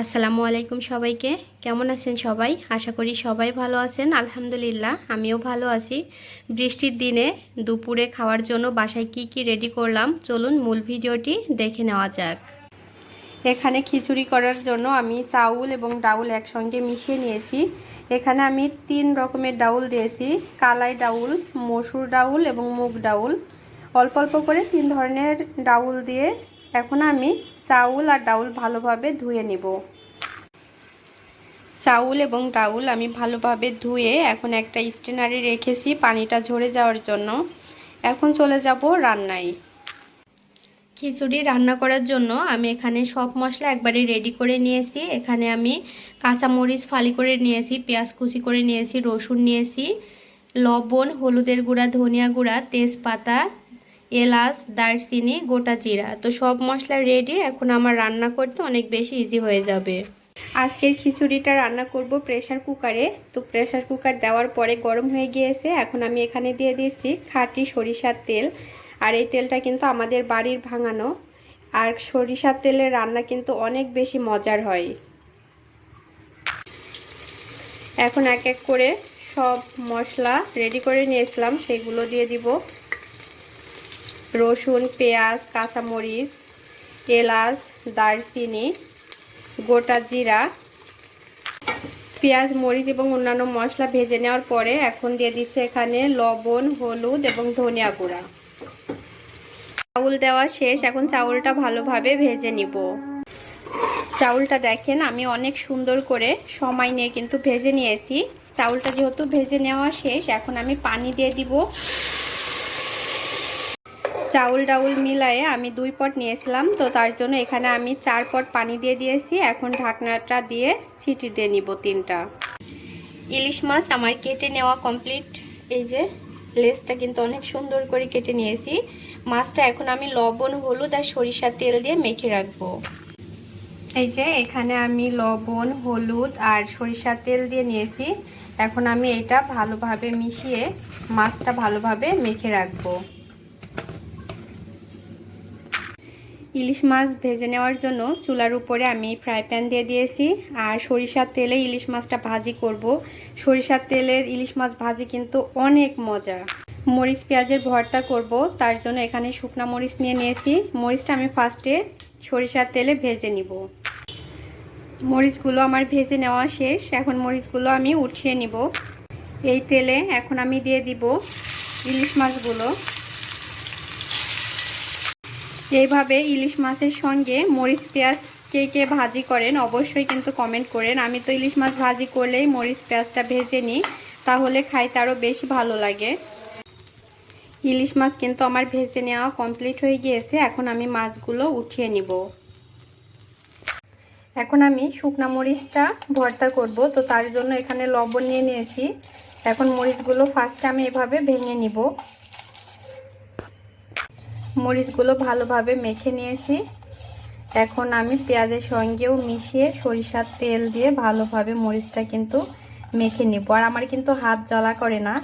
আসসালামু আলাইকুম সবাইকে। কেমন আছেন সবাই? আশা করি সবাই ভালো আছেন। আলহামদুলিল্লাহ, আমিও ভালো আছি। বৃষ্টির দিনে দুপুরে খাওয়ার জন্য বাসায় কি কি রেডি করলাম? চলুন মূল ভিডিওটি দেখে নেওয়া যাক। এখানে খিচুড়ি করার জন্য আমি চাউল এবং ডাউল একসঙ্গে মিশিয়ে নিয়েছি। এখানে আমি তিন রকমের ডাউল দিয়েছি। কালাই ডাউল, মসুর ডাউল এবং মুগ ডাউল। অল্প অল্প করে তিন ধরনের ডাউল দিয়ে এখন আমি চাউল আর ডাউল ভালোভাবে ধুয়ে নেব। চাউল এবং ডাউল আমি ভালোভাবে ধুয়ে এখন একটা স্টেনারে রেখেছি পানিটা ঝরে যাওয়ার জন্য। এখন চলে যাব রান্নায়। খিচুড়ি রান্না করার জন্য আমি এখানে সব মশলা একবারে রেডি করে নিয়েছি। এখানে আমি কাঁচামরিচ ফালি করে নিয়েছি, পেঁয়াজ কুচি করে নিয়েছি, রসুন নিয়েছি, লবণ, হলুদের গুঁড়া, ধনিয়া গুঁড়া, তেজপাতা এলাচ, দারচিনি, গোটা জিরা। তো সব মশলা রেডি এখন আমার রান্না করতে অনেক বেশি ইজি হয়ে যাবে। আজকের খিচুড়িটা রান্না করব প্রেশার কুকারে তো প্রেশার কুকার দেওয়ার পরে গরম হয়ে গিয়েছে, এখন আমি এখানে দিয়ে দিচ্ছি খাঁটি সরিষার তেল। আর এই তেলটা কিন্তু আমাদের বাড়ির ভাঙানো। আর সরিষার তেলের রান্না কিন্তু অনেক বেশি মজার হয়। এখন এক এক করে সব মশলা রেডি করে নিয়েছিলাম, সেগুলো দিয়ে দিব। রসুন, পেঁয়াজ, কাঁচামরিচ, এলাচ, দারচিনি, গোটা জিরা, পেঁয়াজ, মরিচ এবং অন্যান্য মশলা ভেজে নেওয়ার পরে এখন দিয়ে দিচ্ছে এখানে লবণ, হলুদ এবং ধনিয়া গুঁড়া। চাউল দেওয়া শেষ, এখন চাউলটা ভালোভাবে ভেজে নিব। চাউলটা দেখেন, আমি অনেক সুন্দর করে সময় নিয়ে কিন্তু ভেজে নিয়েছি। চাউলটা যেহেতু ভেজে নেওয়া শেষ, এখন আমি পানি দিয়ে দিব। চাউল ডাউল মিলায়ে আমি দুই পট নিয়েছিলাম, তো তার জন্য এখানে আমি চার পট পানি দিয়ে দিয়েছি। এখন ঢাকনাটা দিয়ে সিটি দিয়ে নিব তিনটা। ইলিশ মাছ আমার কেটে নেওয়া কমপ্লিট। এই যে লেসটা কিন্তু অনেক সুন্দর করে কেটে নিয়েছি। মাছটা এখন আমি লবণ, হলুদ আর সরিষার তেল দিয়ে মেখে রাখব। এই যে, এখানে আমি লবণ, হলুদ আর সরিষার তেল দিয়ে নিয়েছি। এখন আমি এটা ভালোভাবে মিশিয়ে মাছটা ভালোভাবে মেখে রাখব। ইলিশ মাছ ভেজে নেওয়ার জন্য চুলার উপরে আমি ফ্রাই প্যান দিয়ে দিয়েছি। আর সরিষার তেলে ইলিশ মাছটা ভাজি করব। সরিষার তেলের ইলিশ মাছ ভাজি কিন্তু অনেক মজা। মরিচ পেঁয়াজের ভর্তা করব, তার জন্য এখানে শুকনা মরিচ নিয়ে নিয়েছি। মরিচটা আমি ফার্স্টে সরিষার তেলে ভেজে নিব। মরিচগুলো আমার ভেজে নেওয়া শেষ। এখন মরিচগুলো আমি উঠিয়ে নিব। এই তেলে এখন আমি দিয়ে দিব ইলিশ মাছগুলো। এইভাবে ইলিশ মাছের সঙ্গে মরিচ, পেঁয়াজ কে কে ভাজি করেন অবশ্যই কিন্তু কমেন্ট করেন। আমি তো ইলিশ মাছ ভাজি করলেই মরিচ, পেঁয়াজটা ভেজে নিই, তাহলে খাইতে আরও বেশি ভালো লাগে। ইলিশ মাছ কিন্তু আমার ভেজে নেওয়া কমপ্লিট হয়ে গিয়েছে, এখন আমি মাছগুলো উঠিয়ে নিব। এখন আমি শুকনা মরিচটা ভর্তা করব, তো তার জন্য এখানে লবণ নিয়ে নিয়েছি। এখন মরিচগুলো ফার্স্টে আমি এভাবে ভেঙে নিব। মরিচগুলো ভালোভাবে মেখে নিয়েছি। এখন আমি পেঁয়াজের সঙ্গেও মিশিয়ে সরিষার তেল দিয়ে ভালোভাবে মরিচটা কিন্তু মেখে নিব। আর আমার কিন্তু হাত জ্বলা করে না।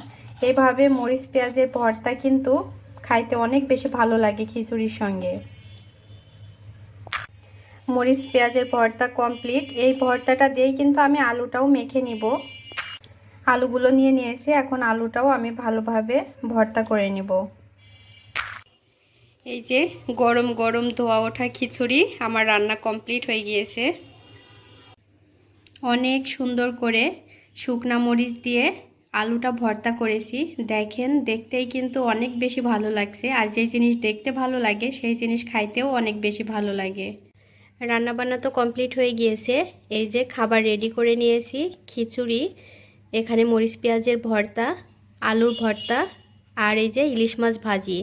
এইভাবে মরিচ, পেঁয়াজের ভর্তা কিন্তু খাইতে অনেক বেশি ভালো লাগে খিচুড়ির সঙ্গে। মরিচ, পেঁয়াজের ভর্তা কমপ্লিট। এই ভর্তাটা দিয়েই কিন্তু আমি আলুটাও মেখে নিব। আলুগুলো নিয়ে নিয়েছি। এখন আলুটাও আমি ভালোভাবে ভর্তা করে নিব। এই যে গরম গরম ধোয়া ওঠা খিচুড়ি আমার রান্না কমপ্লিট হয়ে গিয়েছে। অনেক সুন্দর করে শুকনা মরিচ দিয়ে আলুটা ভর্তা করেছি। দেখেন, দেখতেই কিন্তু অনেক বেশি ভালো লাগছে। আর যে জিনিস দেখতে ভালো লাগে, সেই জিনিস খাইতেও অনেক বেশি ভালো লাগে। রান্নাবান্না তো কমপ্লিট হয়ে গিয়েছে। এই যে খাবার রেডি করে নিয়েছি, খিচুড়ি, এখানে মরিচ পেঁয়াজের ভর্তা, আলুর ভর্তা আর এই যে ইলিশ মাছ ভাজি।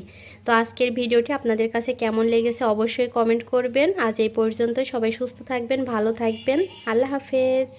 তো আজকের ভিডিওটি আপনাদের কাছে কেমন লেগেছে অবশ্যই কমেন্ট করবেন। আজ এই পর্যন্ত সবাই সুস্থ থাকবেন, ভালো থাকবেন। আল্লাহ হাফেজ।